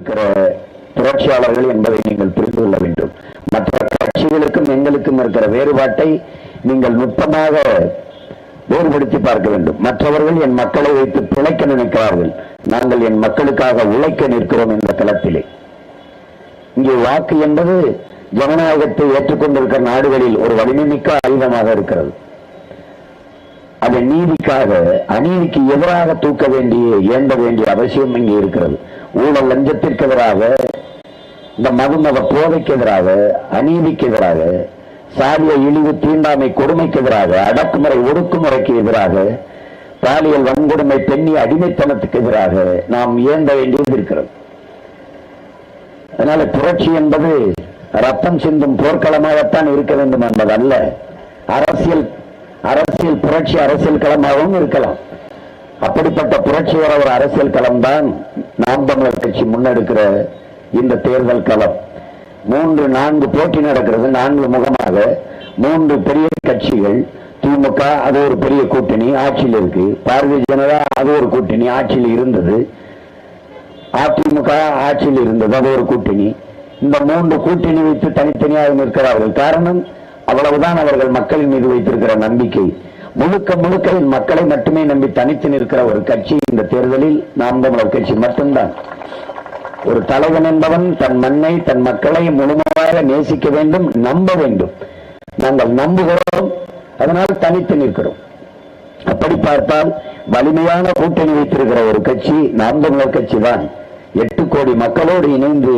இருக்கிற புரட்சியாளர்கள் என்பதை நீங்கள் புரிந்து கொள்ள வேண்டும். மற்ற கட்சிகளுக்கும் எங்களுக்கும் இருக்கிற வேறுபாட்டை நீங்கள் நுட்பமாக வேறுபடுத்தி பார்க்க வேண்டும். மற்றவர்கள் என் மக்களை வைத்து பிழைக்க நினைக்கிறார்கள். நாங்கள் என் மக்களுக்காக உழைக்க நிற்கிறோம் இந்த களத்திலே. இங்கே வாக்கு என்பது ஜனநாயகத்தை ஏற்றுக்கொண்டிருக்கிற நாடுகளில் ஒரு வலிமைமிக்க ஆயுதமாக இருக்கிறது. அதை நீதிக்காக அநீதிக்கு எதிராக தூக்க வேண்டிய ஏந்த வேண்டிய அவசியம் இங்கே இருக்கிறது. ஊழல் லஞ்சத்திற்கு எதிராக இந்த மதுமத போதைக்கு எதிராக அநீதிக்கு எதிராக சாதிய இழிவு தீண்டாமை கொடுமைக்கு எதிராக அடக்குமுறை ஒடுக்குமுறைக்கு எதிராக பாலியல் வன்கொடுமை பெண்ணி அடிமைத்தனத்துக்கு எதிராக நாம் இயந்த வேண்டியது இருக்கிறது. அதனால புரட்சி என்பது ரத்தம் சிந்தும் போர்க்களமாகத்தான் இருக்க வேண்டும் என்பது அல்ல அரசியல் அரசியல் புரட்சி அரசியல் களமாகவும் இருக்கலாம். அப்படிப்பட்ட புரட்சிகர ஒரு அரசியல் களம் தான் நாம் தமிழர் கட்சி முன்னெடுக்கிற இந்த தேர்தல் களம். மூன்று நான்கு போட்டி நடக்கிறது நான்கு முகமாக. மூன்று பெரிய கட்சிகள் திமுக அது ஒரு பெரிய கூட்டணி ஆட்சியில் இருக்கு. பாரதிய ஜனதா அது ஒரு கூட்டணி ஆட்சியில் இருந்தது. அதிமுக ஆட்சியில் இருந்தது அது ஒரு கூட்டணி. இந்த மூன்று கூட்டணி வைத்து தனித்தனியாக நிற்கிறார்கள். காரணம் அவ்வளவுதான் அவர்கள் மக்களின் மீது வைத்திருக்கிற நம்பிக்கை. முழுக்க முழுக்க மக்களை மட்டுமே நம்பி தனித்து நிற்கிற ஒரு கட்சி இந்த தேர்தலில் நாம் தமிழர் கட்சி மட்டும்தான். ஒரு தலைவன் என்பவன் தன் மண்ணை தன் மக்களை முழுமையாக நேசிக்க வேண்டும் நம்ப வேண்டும். நாங்கள் நம்புகிறோம் அதனால் தனித்து நிற்கிறோம். அப்படி பார்த்தால் வலிமையான கூட்டணி வைத்திருக்கிற ஒரு கட்சி நாம் தமிழர் கட்சி தான். எட்டு கோடி மக்களோடு இணைந்து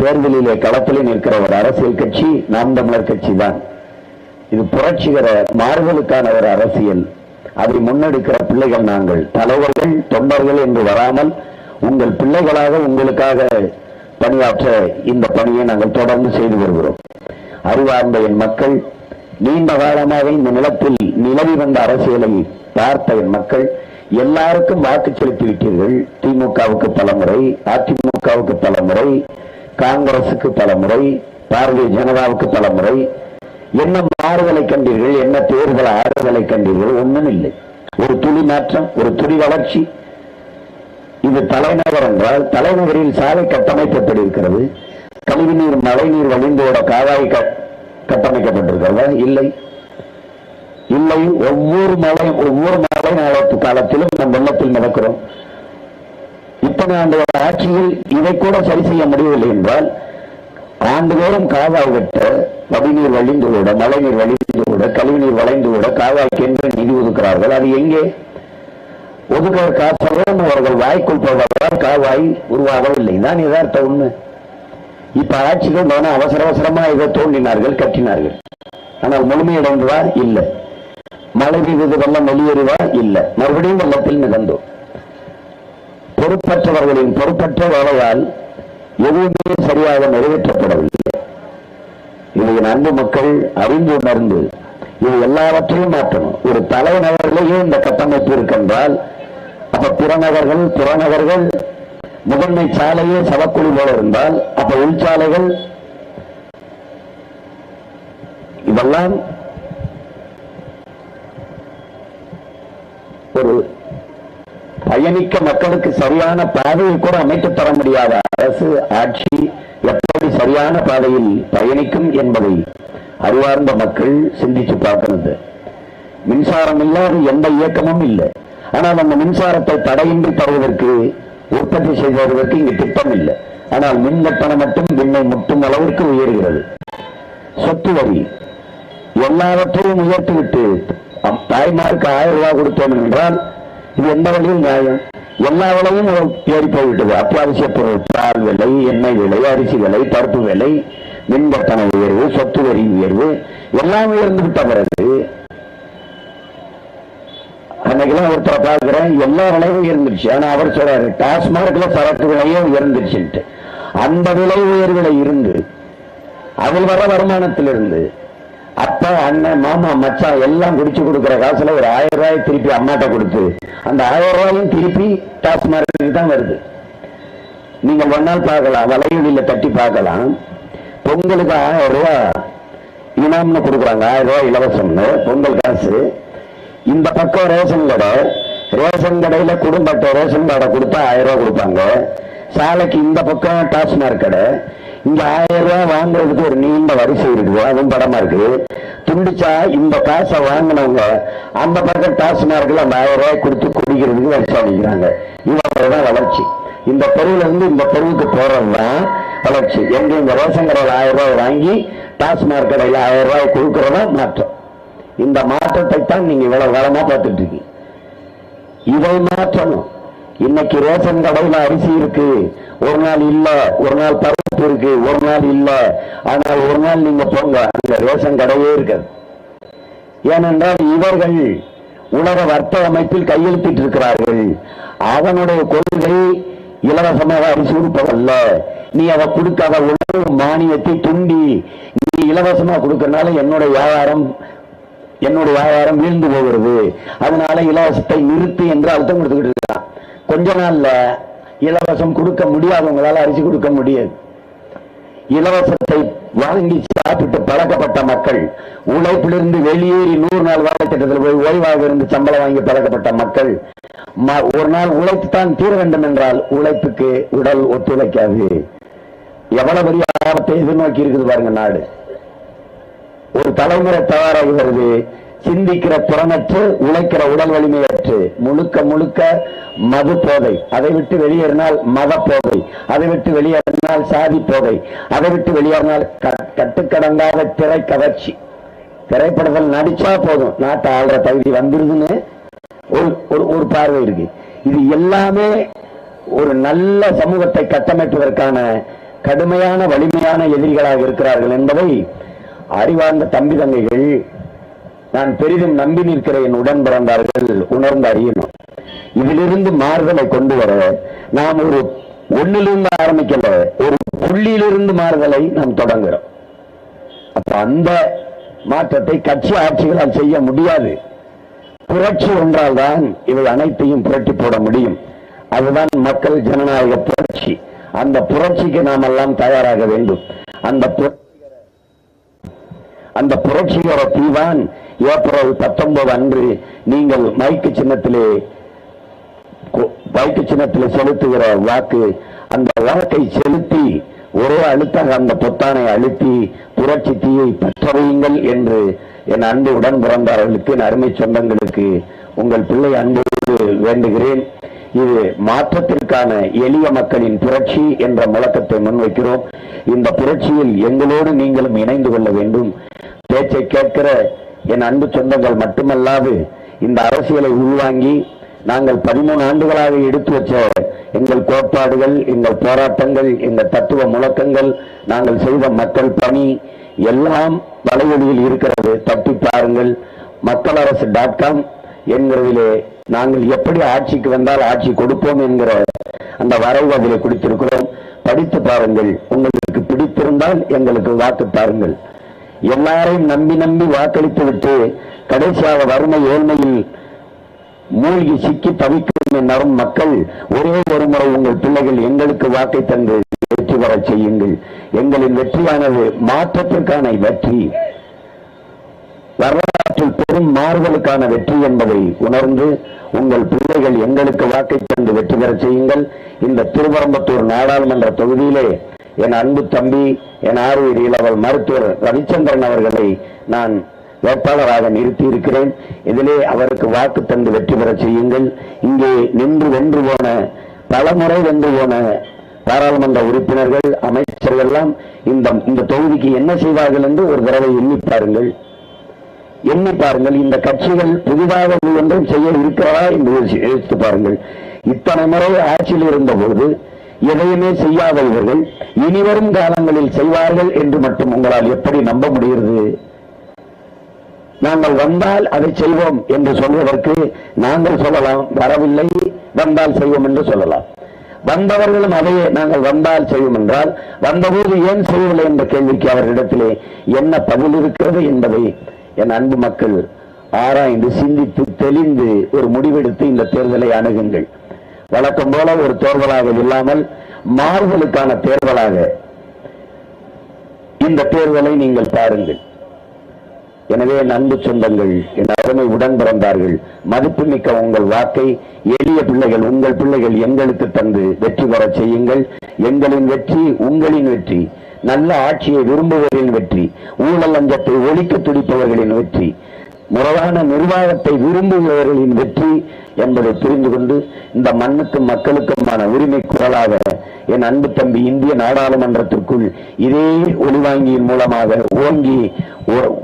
தேர்தலிலே களத்திலே நிற்கிற ஒரு அரசியல் கட்சி நாம் தமிழர் கட்சி தான். இது புரட்சிகர மாறுதலுக்கான ஒரு அரசியல். அதை முன்னெடுக்கிற பிள்ளைகள் நாங்கள். தலைவர்கள் தொண்டர்கள் என்று வராமல் உங்கள் பிள்ளைகளாக உங்களுக்காக பணியாற்ற இந்த பணியை நாங்கள் தொடர்ந்து செய்து வருகிறோம். அறிவார்ந்த என் மக்கள் நீண்ட காலமாக இந்த நிலத்தில் நிலவி வந்த அரசியலை பார்த்த என் மக்கள் எல்லாருக்கும் வாக்கு செலுத்தி விட்டீர்கள் திமுகவுக்கு பலமுறை அதிமுகவுக்கு பலமுறை காங்கிரசுக்கு பலமுறை பாரதிய ஜனதாவுக்கு பலமுறை என்ன மாறுதலை கண்டீர்கள் என்ன தேர்தல் ஆறுதலை கண்டீர்கள் ஒன்றும் இல்லை. ஒரு துளி மாற்றம் ஒரு துளி வளர்ச்சி. இது தலைநகர் என்றால் தலைநகரில் சாலை கட்டமைக்கப்பட்டிருக்கிறது. கழிவுநீர் மழைநீர் வழிந்தோட காவாய் கட்டமைக்கப்பட்டிருக்கிறதா? இல்லை. இல்லை ஒவ்வொரு மழை ஒவ்வொரு மழை நாளத்து காலத்திலும் நம் வெள்ளத்தில் நடக்கிறோம். இத்தனை ஆண்டு ஆட்சியில் இதை கூட சரி செய்ய முடியவில்லை என்றால் ஆண்டுதோறும் காவாய் வெட்ட வடிநீர் வழிந்து விட மழைநீர் வழிந்து விட கழிவுநீர் வளைந்து விட காவாய்க்கு என்று நிதி ஒதுக்கிறார்கள். அது எங்கே? ஒதுக்கிற காசோடும் அவர்கள் வாய்க்குள் போவதால் காவாய் உருவாகவில்லை. தான் யதார்த்த உண்மை. இப்ப ஆட்சிகள் மன அவசர அவசரமா இதை தோண்டினார்கள் கட்டினார்கள். ஆனால் முழுமையடைந்ததா இல்லை. மழை பெய்தது வெள்ளம் வெளியேறுவா இல்லை. மறுபடியும் வெள்ளத்தில் மிதந்தோம். பொறுப்பற்றவர்களின் பொறுப்பற்ற வேலையால் எதுவுமே சரியாக நிறைவேற்றப்படவில்லை. இதை அன்பு மக்கள் அறிந்து உணர்ந்து இது எல்லாவற்றையும் மாற்றணும். ஒரு தலைநகரிலேயே இந்த கட்டமைப்பு இருக்கின்றால் அப்ப புறநகர்கள் புறநகர்கள் முதன்மை சாலையே சவக்குழி போல இருந்தால் அப்ப உள்சாலைகள் இதெல்லாம் ஒரு பயணிக்க மக்களுக்கு சரியான பாதையை கூட அமைத்து தர முடியாத? அரசு ஆட்சி எப்படி சரியான பாதையில் பயணிக்கும் என்பதை அறிவார்ந்த மக்கள் சிந்திச்சு பார்க்கிறது. மின்சாரம் இல்லாத எந்த இயக்கமும் இல்லை. ஆனால் அந்த மின்சாரத்தை தடையின்றி தருவதற்கு உற்பத்தி செய்வதற்கு இங்கு திட்டம் இல்லை ஆனால் மின் கட்டணம் மட்டும் விண்ணை முட்டும் அளவிற்கு உயர்கிறது. சொத்து வரி எல்லாவற்றையும் உயர்த்திவிட்டு தாய்மாருக்கு ஆயிரம் ரூபாய் கொடுத்தோம் என்றால் இது எந்த வழியில் நியாயம்? எல்லா விலையும் ஏறி போய்விட்டது. அத்தியாவசிய பொருள் பால் விலை எண்ணெய் விலை அரிசி விலை பருப்பு விலை மின் உயர்வு சொத்து வரி உயர்வு எல்லாம் உயர்ந்து விட்ட பிறகு அன்னைக்கெல்லாம் ஒருத்தரை பார்க்கிறேன் எல்லா விலையும் உயர்ந்துருச்சு. ஆனா அவர் சொல்றாரு டாஸ்மார்க்ல சரக்கு விலையே உயர்ந்துருச்சுன்ட்டு. அந்த விலை உயர்வுல இருந்து அதில் வர வருமானத்திலிருந்து அப்பா அண்ணன் மாமா மச்சான் எல்லாம் குடிச்சு கொடுக்கிற காசுல ஒரு ஆயிரம் ரூபாய் திருப்பி அம்மாட்ட கொடுத்து அந்த ஆயிரம் ரூபாயும் திருப்பி டாஸ்மார்க்கு தான் வருது. நீங்க ஒன்னால் பார்க்கலாம் வலையொலியில தட்டி பார்க்கலாம். பொங்கலுக்கு ஆயிரம் ரூபாய் இனாம்னு கொடுக்குறாங்க ஆயிரம் ரூபாய் இலவசம்னு பொங்கல் காசு. இந்த பக்கம் ரேஷன் கடை ரேஷன் கடையில குடும்ப ரேஷன் கார்டை கொடுத்தா ஆயிரம் ரூபாய் கொடுப்பாங்க. சாலைக்கு இந்த பக்கம் டாஸ்மார்க் கடை இங்க ஆயிரம் ரூபாய் வாங்குறதுக்கு ஒரு நீண்ட வரிசை இருக்குது. அதுவும் படமா இருக்கு துண்டிச்சா இந்த காசை வாங்கினவங்க அந்த பக்கம் டாஸ்மார்க்ல அந்த ஆயிரம் ரூபாய் கொடுத்து குடிக்கிறதுக்கு வரிசை அடிக்கிறாங்க இவ்வளவுதான் வளர்ச்சி. இந்த தெருவுல இருந்து இந்த பொருளுக்கு போறதுதான் வளர்ச்சி. எங்க இந்த ரேஷன் கடையில் ஆயிரம் ரூபாய் வாங்கி டாஸ்மாக் கடையில் ஆயிரம் ரூபாய் கொடுக்கறதா மாற்றம். இந்த மாற்றத்தை தான் நீங்க இவ்வளவு காலமா பார்த்துட்டு இருக்கீங்க. இதை மாற்றணும். இன்னைக்கு ரேஷன் கடையில் அரிசி இருக்கு. ஒரு நாள் இல்ல ஒரு நாள் பருப்பு இருக்கு ஒரு நாள் இல்ல. ஆனால் ஒரு நாள் நீங்க போங்க அந்த ரேஷன் கடையே இருக்காது. ஏனென்றால் இவர்கள் உலக வர்த்தக அமைப்பில் கையெழுத்திட்டு இருக்கிறார்கள். அதனுடைய கொள்கை இலவசமாக அரிசி கொடுப்பதல்ல நீ அதை கொடுக்காத உணவு மானியத்தை துண்டி நீ இலவசமா கொடுக்கறனால என்னுடைய வியாபாரம் என்னுடைய வியாபாரம் வீழ்ந்து போகிறது. அதனால இலவசத்தை நிறுத்து என்று அழுத்தம் கொடுத்துக்கிட்டு இருக்கான். கொஞ்ச நாள்ல இலவசம் கொடுக்க முடியாதவங்களால அரிசி கொடுக்க முடியாது. இலவசத்தை வாங்கி சாப்பிட்டு பழக்கப்பட்ட மக்கள் உழைப்பிலிருந்து வெளியேறி நூறு நாள் வேலை திட்டத்தில் போய் ஓய்வாக இருந்து சம்பளம் வாங்கி பழக்கப்பட்ட மக்கள் ம- ஒரு நாள் உழைத்து தான் தீர வேண்டும் என்றால் உழைப்புக்கு உடல் ஒத்துழைக்காது. எவ்வளவு பெரிய ஆபத்தை எதிர்நோக்கி இருக்குது பாருங்க நாடு. ஒரு தலைமுறை தயாராகிறது வருது. சிந்திக்கிற புறமற்று உழைக்கிற உடல் வலிமையற்று. முழுக்க முழுக்க மது போதை. அதை விட்டு வெளியேறினால் மத போதை. அதை விட்டு வெளியேறினால் சாதி போதை. அதை விட்டு வெளியேறினால் க- கட்டுக்கடங்காத திரை கவர்ச்சி. திரைப்படத்தில் நடிச்சா போதும். நாட்டை ஆள்ற தகுதி வந்துருதுன்னு ஒரு ஒரு ஒரு பார்வை இருக்கு. இது எல்லாமே ஒரு நல்ல சமூகத்தை கட்டமைப்பதற்கான கடுமையான வலிமையான எதிரிகளாக இருக்கிறார்கள் என்பதை அறிவார்ந்த தம்பி தங்கைகள் நான் பெரிதும் நம்பி நிற்கிற என் உடன் பிறந்தார்கள் உணர்ந்து அறியணும். இதிலிருந்து மாறுதலை கொண்டு வர நாம் ஒரு ஒண்ணிலிருந்து ஆரம்பிக்கல ஒரு புள்ளியிலிருந்து மாறுதலை நாம் தொடங்குறோம். அப்ப அந்த மாற்றத்தை கட்சி ஆட்சிகளால் செய்ய முடியாது. புரட்சி ஒன்றால் தான் இவை அனைத்தையும் புரட்டி போட முடியும். அதுதான் மக்கள் ஜனநாயக புரட்சி. அந்த புரட்சிக்கு நாம் எல்லாம் தயாராக வேண்டும். அந்த அந்த புரட்சிகர தீவான் ஏப்ரல் பத்தொன்பது அன்று நீங்கள் மைக்கு சின்னத்திலே மைக்கு சின்னத்தில் செலுத்துகிற வாக்கு அந்த வாக்கை செலுத்தி ஒரே அழுத்தாக அந்த பொத்தானை அழுத்தி புரட்சி தீயை பற்றவையுங்கள் என்று என் அன்பு உடன் பிறந்தார்களுக்கு என் அருமை சொந்தங்களுக்கு உங்கள் பிள்ளை அன்போடு வேண்டுகிறேன். இது மாற்றத்திற்கான எளிய மக்களின் புரட்சி என்ற முழக்கத்தை முன்வைக்கிறோம். இந்த புரட்சியில் எங்களோடு நீங்களும் இணைந்து கொள்ள வேண்டும். பேச்சை கேட்கிற என் அன்பு சொந்தங்கள் மட்டுமல்லாது இந்த அரசியலை உள்வாங்கி நாங்கள் பதிமூணு ஆண்டுகளாக எடுத்து வச்ச எங்கள் கோட்பாடுகள் எங்கள் போராட்டங்கள் எங்கள் தத்துவ முழக்கங்கள் நாங்கள் செய்த மக்கள் பணி எல்லாம் வலைவெளியில் இருக்கிறது. தட்டி பாருங்கள். மக்கள் அரசு டாட் காம் என்கிறதிலே நாங்கள் எப்படி ஆட்சிக்கு வந்தால் ஆட்சி கொடுப்போம் என்கிற அந்த வரைவு அதில் கொடுத்திருக்கிறோம். படித்து பாருங்கள். உங்களுக்கு பிடித்திருந்தால் எங்களுக்கு வாக்கு பாருங்கள். எல்லாரையும் நம்பி நம்பி வாக்களித்து விட்டு கடைசியாக வறுமை ஏழ்மையில் மூழ்கி சிக்கி தவிக்கும் என் மக்கள் ஒரே ஒரு முறை உங்கள் பிள்ளைகள் எங்களுக்கு வாக்கை தந்து வெற்றி பெறச் செய்யுங்கள். எங்களின் வெற்றியானது மாற்றத்திற்கான வெற்றி. வரலாற்றில் பெரும் மாறுதலுக்கான வெற்றி என்பதை உணர்ந்து உங்கள் பிள்ளைகள் எங்களுக்கு வாக்கை தந்து வெற்றி பெறச் செய்யுங்கள். இந்த திருவரம்பத்தூர் நாடாளுமன்ற தொகுதியிலே என் அன்பு தம்பி என் ஆர்வீர் இளவல் மருத்துவர் ரவிச்சந்திரன் அவர்களை நான் வேட்பாளராக நிறுத்தி இருக்கிறேன் இதிலே அவருக்கு வாக்கு தந்து வெற்றி பெறச் செய்யுங்கள். இங்கே நின்று வென்று போன பல முறை வென்று போன பாராளுமன்ற உறுப்பினர்கள் அமைச்சர்கள் எல்லாம் இந்த இந்த தொகுதிக்கு என்ன செய்வார்கள் என்று ஒரு தடவை எண்ணி பாருங்கள். எண்ணி பாருங்கள் இந்த கட்சிகள் புதிதாக ஒன்றும் செய்ய இருக்கிறதா என்று யோசித்து பாருங்கள். இத்தனை முறை ஆட்சியில் இருந்தபோது எதையுமே செய்யாத இவர்கள் இனிவரும் காலங்களில் செய்வார்கள் என்று மட்டும் உங்களால் எப்படி நம்ப முடிகிறது? நாங்கள் வந்தால் அதை செய்வோம் என்று சொல்வதற்கு நாங்கள் சொல்லலாம். வரவில்லை வந்தால் செய்வோம் என்று சொல்லலாம். வந்தவர்களும் அதையே நாங்கள் வந்தால் செய்வோம் என்றால் வந்தபோது ஏன் செய்யவில்லை என்ற கேள்விக்கு அவர்களிடத்திலே என்ன பதில் இருக்கிறது என்பதை என் அன்பு மக்கள் ஆராய்ந்து சிந்தித்து தெளிந்து ஒரு முடிவெடுத்து இந்த தேர்தலை அணுகுங்கள். வழக்கம் போல ஒரு தேர்தலாக இல்லாமல் மாறுதலுக்கான தேர்தலாக இந்த தேர்தலை நீங்கள் பாருங்கள். எனவே அன்பு சொந்தங்கள் என் அருமை உடன் பிறந்தார்கள். மதிப்புமிக்க உங்கள் வாக்கை எளிய பிள்ளைகள் உங்கள் பிள்ளைகள் எங்களுக்கு தந்து வெற்றி பெற செய்யுங்கள். எங்களின் வெற்றி உங்களின் வெற்றி. நல்ல ஆட்சியை விரும்புவரின் வெற்றி. ஊழல் லஞ்சத்தை ஒழிக்க துடிப்பவர்களின் வெற்றி. முறையான நிர்வாகத்தை விரும்புகிறவர்களின் வெற்றி என்பதை புரிந்து கொண்டு இந்த மண்ணுக்கும் மக்களுக்குமான உரிமை குரலாக என் அன்பு தம்பி இந்திய நாடாளுமன்றத்திற்குள் இதே ஒளிவாங்கியின் மூலமாக ஓங்கி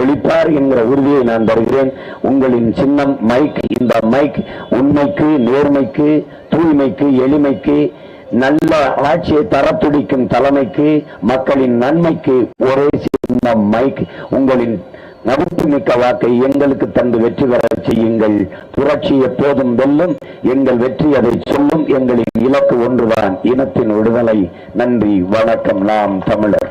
ஒழிப்பார் என்கிற உறுதியை நான் தருகிறேன். உங்களின் சின்னம் மைக் இந்த மைக் உண்மைக்கு நேர்மைக்கு தூய்மைக்கு எளிமைக்கு நல்ல ஆட்சியை தரத்துடிக்கும் தலைமைக்கு மக்களின் நன்மைக்கு ஒரே சின்னம் மைக். உங்களின் மதிப்புமிக்க வாக்கை எங்களுக்கு தந்து வெற்றி பெற செய்யுங்கள். புரட்சி எப்போதும் வெல்லும். எங்கள் வெற்றி அதை சொல்லும். எங்களின் இலக்கு ஒன்றுதான் இனத்தின் விடுதலை. நன்றி. வணக்கம். நாம் தமிழர்.